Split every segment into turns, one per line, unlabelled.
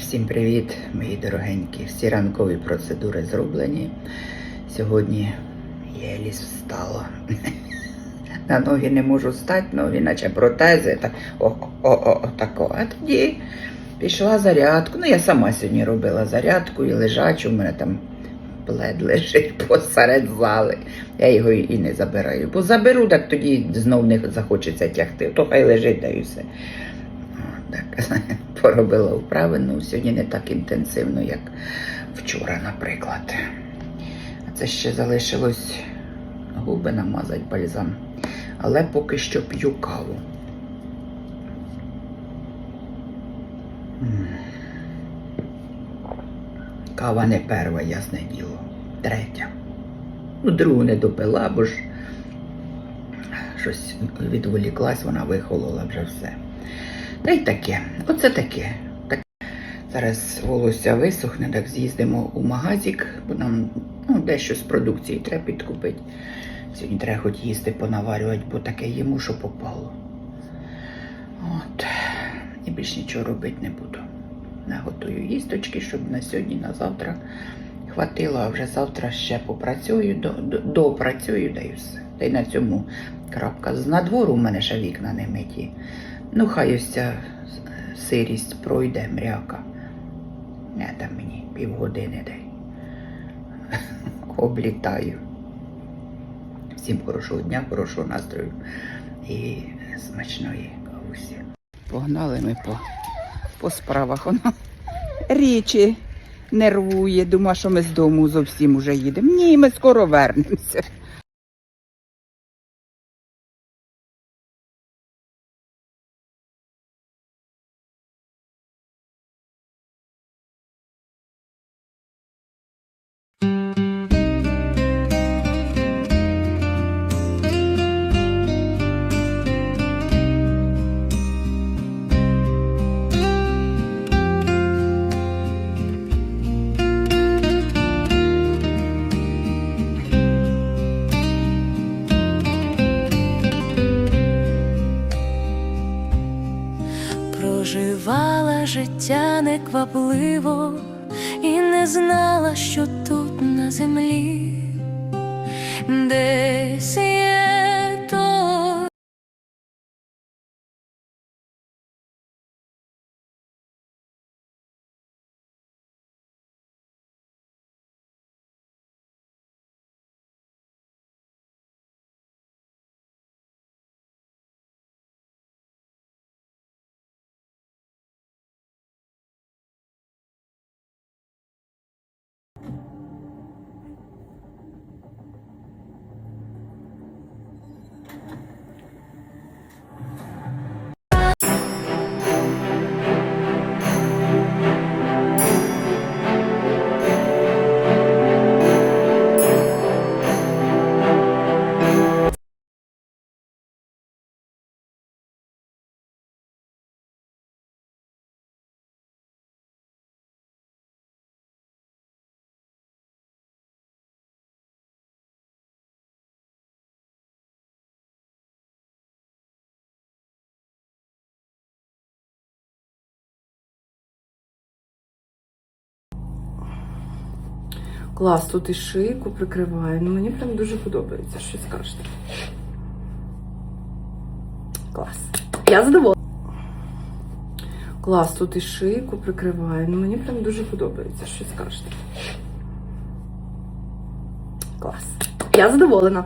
Всім привіт, мої дорогенькі. Всі ранкові процедури зроблені. Сьогодні єлі встала. На ноги не можу стати, ноги наче протези. Так, о, о, о, тако. А тоді пішла зарядку. Ну, я сама сьогодні робила зарядку і лежачу, у мене там плед лежить посеред зали. Я його і не забираю. Бо заберу, так тоді знов не захочеться тягти. То хай лежить, да і все. Так, поробила вправи, ну сьогодні не так інтенсивно, як вчора, наприклад. А це ще залишилось губи намазати бальзам. Але поки що п'ю каву. Кава не перша, ясне діло. Третя. Ну, другу не допила, бо ж щось відволіклась, вона вихолола вже все. Та й таке. Оце таке. Так. Зараз волосся висохне, так з'їздимо у магазик, бо нам ну, дещо з продукції треба підкупити. Сьогодні треба хоч їсти понаварювати, бо таке їмо, що попало. От. І більш нічого робити не буду. Наготую їсточки, щоб на сьогодні, на завтра хватило, а вже завтра ще попрацюю, до, до, допрацюю, да все. Та й на цьому крапка. З надвору у мене ще вікна не миті. Ну, хай ось ця сирість пройде, мряка. Не там мені півгодини дай. Облітаю. Всім хорошого дня, хорошого настрою і смачної кавусі. Погнали ми по, по справах. Воно річі нервує. Думаю, що ми з дому зовсім уже їдемо. Ні, ми скоро вернемося.
Життя неквапливо
Клас, тут і шийку прикриває. Ну мені прям дуже подобається, що скажете. Клас. Я задоволена. Клас, тут і шийку прикриває. Ну мені прям дуже подобається, що скажете. Клас. Я задоволена.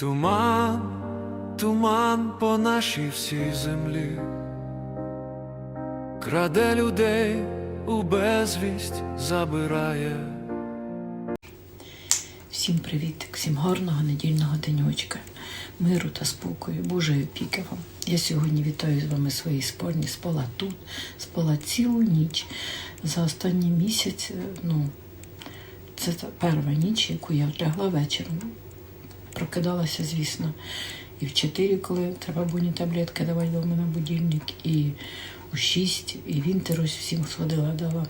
Туман, туман по нашій всій землі, краде людей у безвість забирає.
Всім привіт, всім гарного недільного денечка, миру та спокою, Божої опіки вам. Я сьогодні вітаю з вами свої спальні. Спала тут, спала цілу ніч. За останній місяць, е, ну, це перша ніч, яку я лягла вечором. Прокидалася, звісно, і в 4, коли треба буні таблетки давати, бо в мене будильник, і у 6, і вінтеру всім сходила, дала.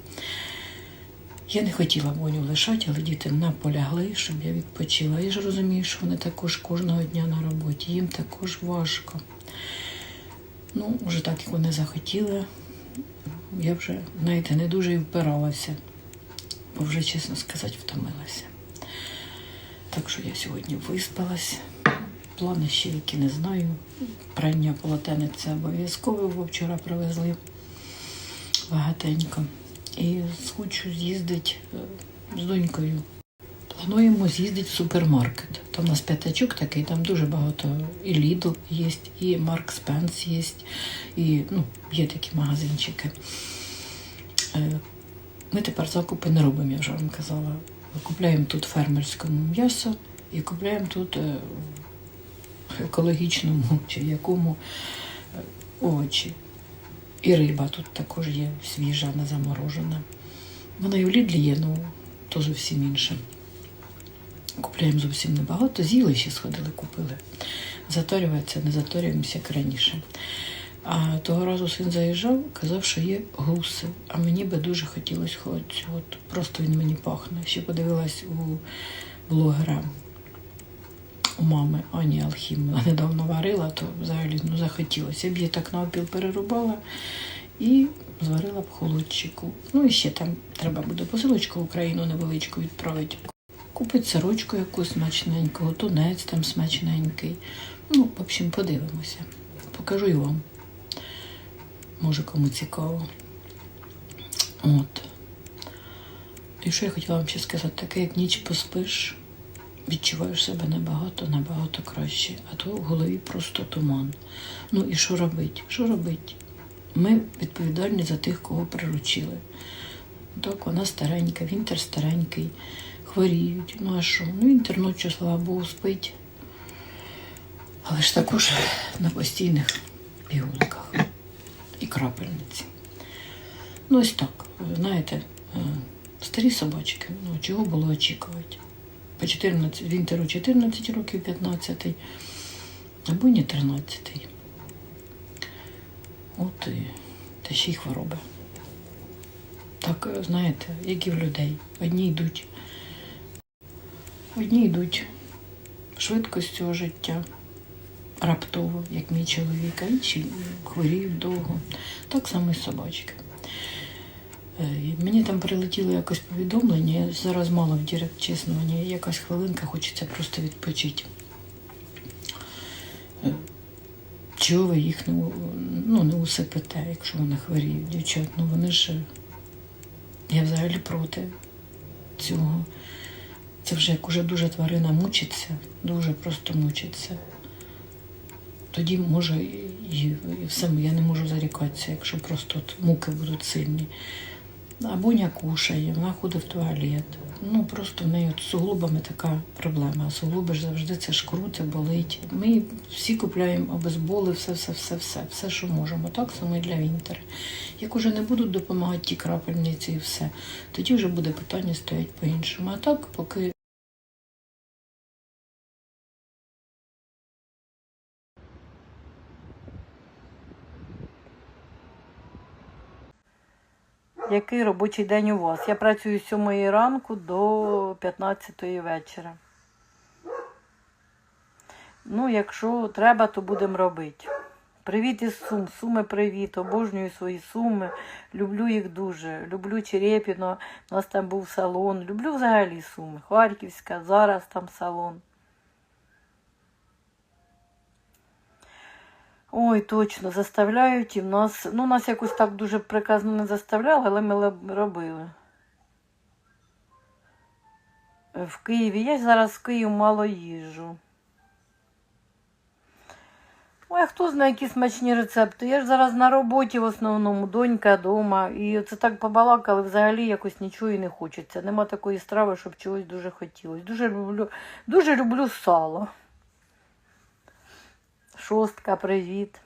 Я не хотіла Боню лишати, але діти наполягли, щоб я відпочила. Я ж розумію, що вони також кожного дня на роботі, їм також важко. Ну, вже так, як вони захотіли, я вже, знаєте, не дуже і впиралася, бо вже, чесно сказати, втомилася. Так що я сьогодні виспалась. Плани ще які не знаю. Прання полотенець обов'язково, бо вчора привезли багатенько. І хочу з'їздити е, з донькою. Плануємо з'їздити в супермаркет. Там у нас п'ятачок такий, там дуже багато і Lidl є, і Марк Спенс є, і ну, є такі магазинчики. Е, Ми тепер закупи не робимо, я вже вам казала. Купляємо тут фермерському м'ясо і купляємо тут е, екологічному чи якому е, овочі. І риба тут також є свіжа, не заморожена. Вона і в Лідлі є, ну то зовсім інше. Купляємо зовсім небагато, з'їли ще сходили, купили. Заторюватися, не заторюємося як раніше. А того разу син заїжджав, казав, що є гуси. А мені би дуже хотілося хоч от просто він мені пахне. Ще подивилась у блогера у мами Ані Алхім. Вона недавно варила, то взагалі ну, захотілося. Я б її так навпіл перерубала і зварила б холодчику. Ну і ще там треба буде посилочку в Україну невеличку відправити. Купити сорочку якусь смачненького, тунець там смачненький. Ну, в общем, подивимося. Покажу і вам. Може, кому цікаво. От. І що я хотіла вам ще сказати, таке, як ніч поспиш, відчуваєш себе набагато, набагато краще, а то в голові просто туман. Ну і що робити? Що робити? Ми відповідальні за тих, кого приручили. Так, вона старенька, вінтер старенький, хворіють. Ну а що? Ну, вінтер ночі, слава Богу, спить. Але ж також на постійних пігулках і крапельниці. Ну, ось так, знаєте, е, старі собачки, ну чого було очікувати? По 14, Вінтеру 14 років, 15, або не 13. От і та ще й хвороби. Так, е, знаєте, як і в людей. Одні йдуть. Одні йдуть швидкостю життя раптово, як мій чоловік, а інші хворіють довго. Так само і собачки. Е, Мені там прилетіло якось повідомлення, я зараз мало в Дірект, чесно, мені якась хвилинка, хочеться просто відпочити. Е, Чого ви їх не, у- ну, не усипите, якщо вони хворіють, дівчат? Ну вони ж. Я взагалі проти цього. Це вже як уже дуже тварина мучиться, дуже просто мучиться. Тоді може і, все, я не можу зарікатися, якщо просто от муки будуть сильні. А Боня кушає, вона ходить в туалет. Ну просто в неї от з суглобами така проблема. Суглоби ж завжди це ж круте, болить. Ми всі купляємо обезболи, все, все, все, все, все, що можемо. Так само і для Вінтера. Як уже не будуть допомагати ті крапельниці і все, тоді вже буде питання стоять по-іншому. А так, поки
Який робочий день у вас? Я працюю з 7 ранку до 15 вечора. Ну, якщо треба, то будемо робити. Привіт із Сум. Суми привіт. Обожнюю свої суми. Люблю їх дуже. Люблю Черепіно. У нас там був салон. Люблю взагалі суми. Харківська, зараз там салон. Ой, точно, заставляють і в нас. Ну, нас якось так дуже приказно не заставляли, але ми робили. В Києві. Я зараз в Київ мало їжджу.
Ой, а хто знає, які смачні рецепти. Я ж зараз на роботі в основному, донька вдома. І це так побалакали, взагалі якось нічого і не хочеться. Нема такої страви, щоб чогось дуже хотілося. Дуже люблю, дуже люблю сало. Шостка, привіт.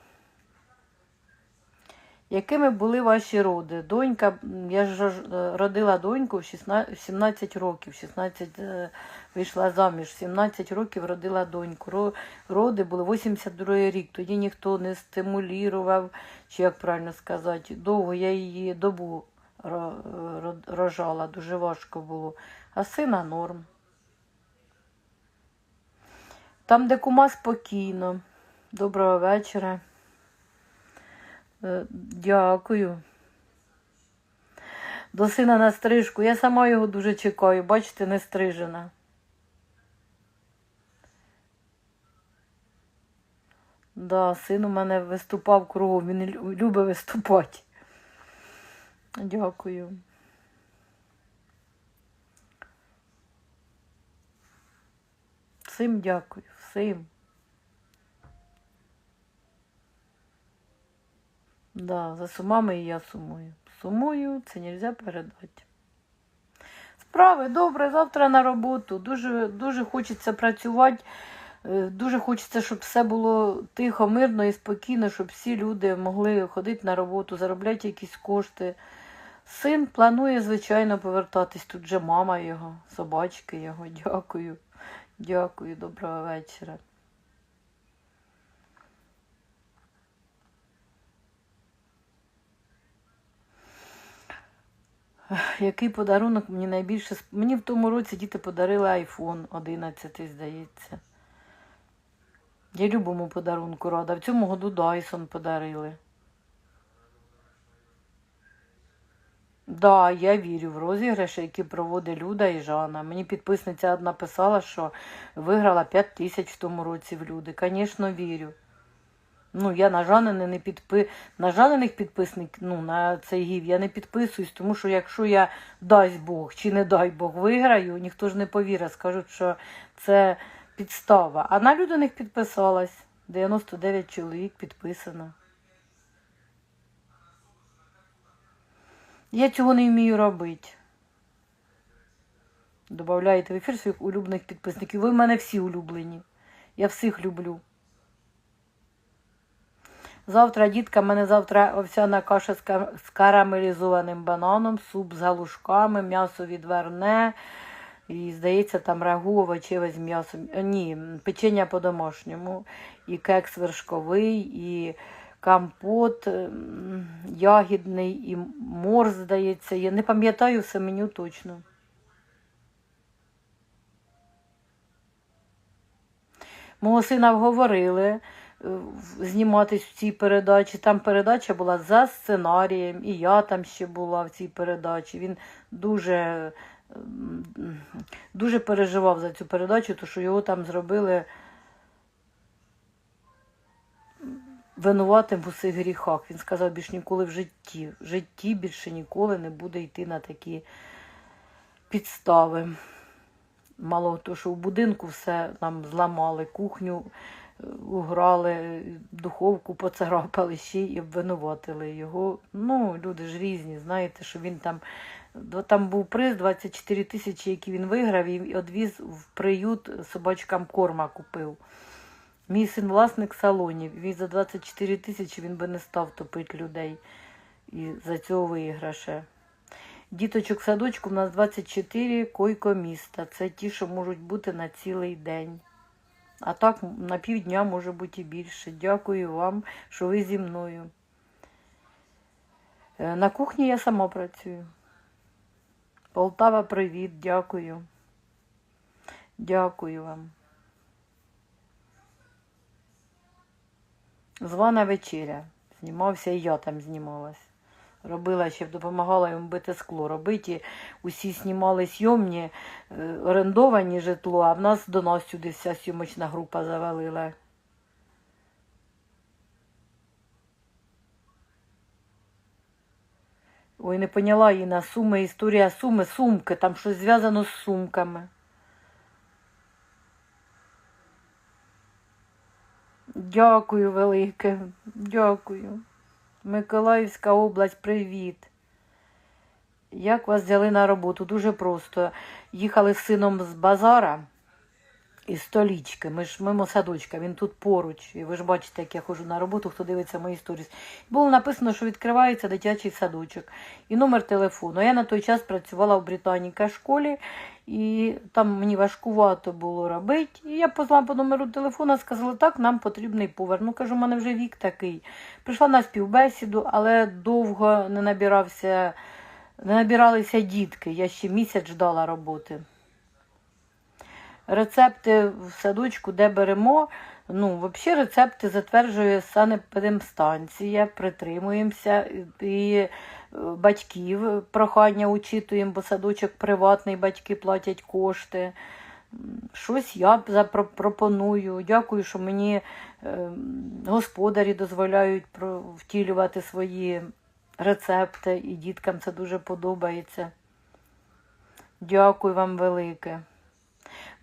Якими були ваші роди? Донька, я ж родила доньку в 16, 17 років, 16 е, вийшла заміж, 17 років родила доньку. Роди були 82 рік, тоді ніхто не стимулював, чи як правильно сказати, довго я її добу ро- ро- рожала, дуже важко було. А сина норм. Там, де кума спокійно. Доброго вечора. Е, Дякую. До сина на стрижку. Я сама його дуже чекаю. Бачите, не стрижена. Да, син у мене виступав кругом, він любить виступати. Дякую. Всім дякую, всім. Да, за сумами і я сумую. Сумую, це нельзя передати. Справи добре, завтра на роботу. Дуже, дуже хочеться працювати. Е, Дуже хочеться, щоб все було тихо, мирно і спокійно, щоб всі люди могли ходити на роботу, заробляти якісь кошти. Син планує, звичайно, повертатись. Тут же мама його, собачки його. Дякую. Дякую, доброго вечора. Який подарунок мені найбільше Мені в тому році діти подарили iPhone 11, здається. Я любому подарунку рада. В цьому году Dyson подарили. Да, я вірю в розіграші, які проводить Люда і Жанна. Мені підписниця одна писала, що виграла 5 тисяч в тому році в люди. Звісно, вірю. Ну, я на Жанини не підпи... на Жаниних підписник, ну, на цей гів я не підписуюсь, тому що якщо я дасть Бог чи не дай Бог виграю, ніхто ж не повірить, скажуть, що це підстава. А на Людиних підписалась. 99 чоловік підписано. Я цього не вмію робити. Добавляєте в ефір своїх улюблених підписників. Ви в мене всі улюблені. Я всіх люблю. Завтра, дітка, мене завтра овсяна каша з ка- з карамелізованим бананом, суп з галушками, м'ясо відверне. І, здається, там рагу овочеве з м'ясом. Е, Ні, печення по-домашньому. І кекс вершковий, і компот ягідний, і морс, здається. Я не пам'ятаю все меню точно. Мого сина вговорили е, зніматись в цій передачі. Там передача була за сценарієм, і я там ще була в цій передачі. Він дуже, дуже переживав за цю передачу, тому що його там зробили винуватим в усіх гріхах. Він сказав, більш ніколи в житті. В житті більше ніколи не буде йти на такі підстави. Мало того, що в будинку все нам зламали, кухню е, уграли, духовку поцарапали ще й обвинуватили його. Ну, люди ж різні, знаєте, що він там. Там був приз 24 тисячі, який він виграв, і одвіз в приют собачкам корма купив. Мій син власник салонів. Він за 24 тисячі він би не став топити людей і за цього виграша. Діточок в садочку в нас 24 койко міста. Це ті, що можуть бути на цілий день. А так на півдня може бути і більше. Дякую вам, що ви зі мною. Е, На кухні я сама працюю. Полтава, привіт, дякую. Дякую вам. Звана вечеря. Знімався і я там знімалась. Робила ще допомагала йому бити скло. Робити усі знімали сйомні, е, орендовані житло, а в нас до нас сюди вся сйомочна група завалила. Ой, не поняла її на суми, історія суми, сумки, там щось зв'язано з сумками. Дякую велике. Дякую. Миколаївська область, привіт. Як вас взяли на роботу? Дуже просто. Їхали з сином з базара із столічки. Ми ж мимо садочка, він тут поруч. І ви ж бачите, як я ходжу на роботу, хто дивиться мої сторіс. Було написано, що відкривається дитячий садочок і номер телефону. Я на той час працювала в Британіка школі, і там мені важкувато було робити. І я позвала по номеру телефона, сказала, так, нам потрібний повар. Ну, кажу, у мене вже вік такий. Прийшла на співбесіду, але довго не набирався, не набиралися дітки. Я ще місяць ждала роботи. Рецепти в садочку, де беремо. Ну, взагалі рецепти затверджує санепідемстанція, притримуємося і е, батьків прохання учитуємо, бо садочок приватний, батьки платять кошти. Щось я запро- пропоную. Дякую, що мені е, господарі дозволяють втілювати свої рецепти, і діткам це дуже подобається. Дякую вам велике.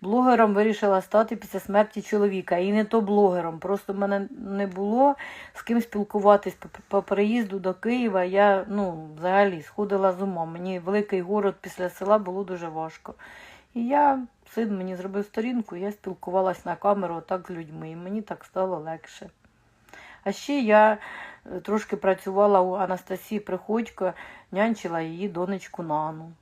Блогером вирішила стати після смерті чоловіка. І не то блогером. Просто в мене не було з ким спілкуватись по, переїзду до Києва. Я ну, взагалі сходила з ума. Мені великий город після села було дуже важко. І я, син мені зробив сторінку, я спілкувалась на камеру отак з людьми, і мені так стало легше. А ще я е, трошки працювала у Анастасії Приходько, нянчила її донечку Нану.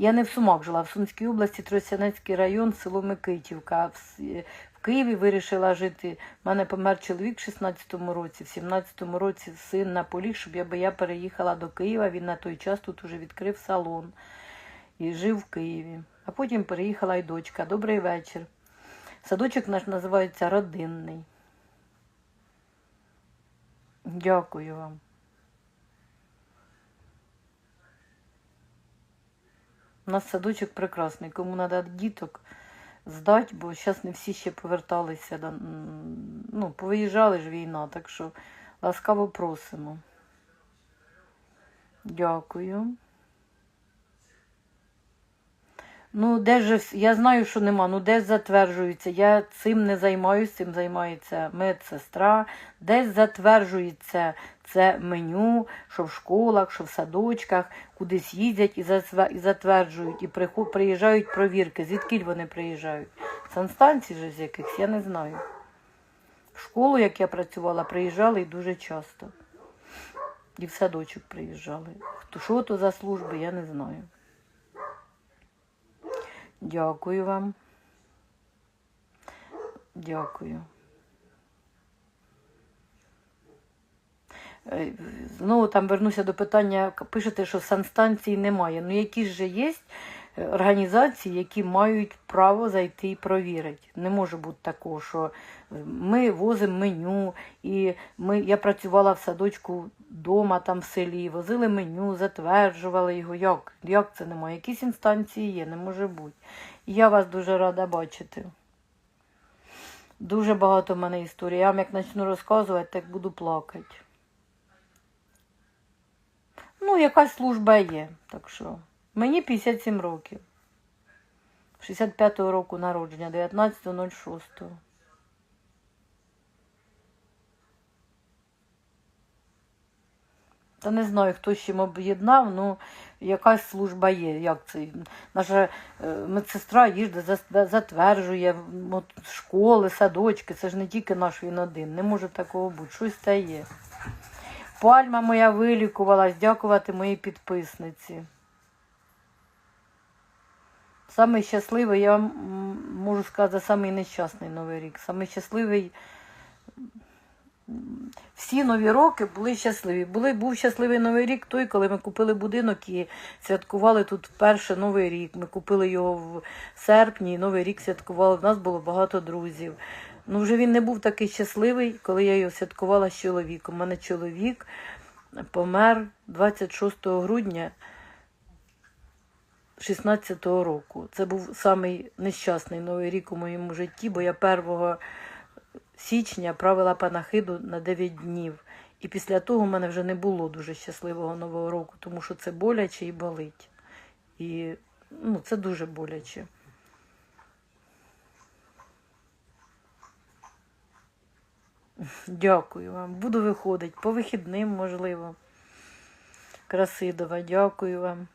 Я не в Сумах жила, в Сумській області, Тростянецький район, село Микитівка. В, Києві вирішила жити. У мене помер чоловік в 16-му році, в 17-му році син наполіг, щоб я, я переїхала до Києва. Він на той час тут уже відкрив салон і жив в Києві. А потім переїхала й дочка. Добрий вечір. Садочок наш називається Родинний. Дякую вам. У нас садочок прекрасний. Кому треба діток здати, бо зараз не всі ще поверталися. до- Ну, повиїжджали ж війна, так що ласкаво просимо. Дякую. Ну, де ж я знаю, що нема. Ну, десь затверджується. Я цим не займаюся, цим займається медсестра. Десь затверджується це меню, що в школах, що в садочках, кудись їздять і затверджують, і приїжджають провірки. Звідки вони приїжджають? Санстанції ж з якихось, я не знаю. В школу, як я працювала, приїжджали і дуже часто. І в садочок приїжджали. Хто що то за служби, я не знаю. Дякую вам. Дякую. Е, Знову там вернуся до питання, пишете, що санстанції немає. Ну які ж є організації, які мають право зайти і провірити. Не може бути такого, що е, ми возимо меню, і ми, я працювала в садочку вдома, там в селі, возили меню, затверджували його. Як? Як це немає? Якісь інстанції є, не може бути. Я вас дуже рада бачити. Дуже багато в мене історій. Я вам як почну розказувати, так буду плакати. Ну, якась служба є, так що. Мені 57 років. 65-го року народження, 19.06. Та не знаю, хто з чим об'єднав, ну якась служба є. Як це? Наша е, медсестра за- затверджує от, школи, садочки. Це ж не тільки наш він один. Не може такого бути. Щось та є. Пальма моя вилікувалась, дякувати моїй підписниці. Самий щасливий, я можу сказати, самий нещасний Новий рік. Самий щасливий. Всі нові роки були щасливі. Були, був щасливий Новий рік той, коли ми купили будинок і святкували тут вперше Новий рік. Ми купили його в серпні, і Новий рік святкували. В нас було багато друзів. Ну, вже він не був такий щасливий, коли я його святкувала з чоловіком. У мене чоловік помер 26 грудня 16-го року. Це був самий нещасний новий рік у моєму житті, бо я 1 січня правила панахиду на 9 днів. І після того в мене вже не було дуже щасливого нового року, тому що це боляче і болить. І ну, це дуже боляче. Дякую вам. Буду виходити по вихідним, можливо. Красидова, дякую вам.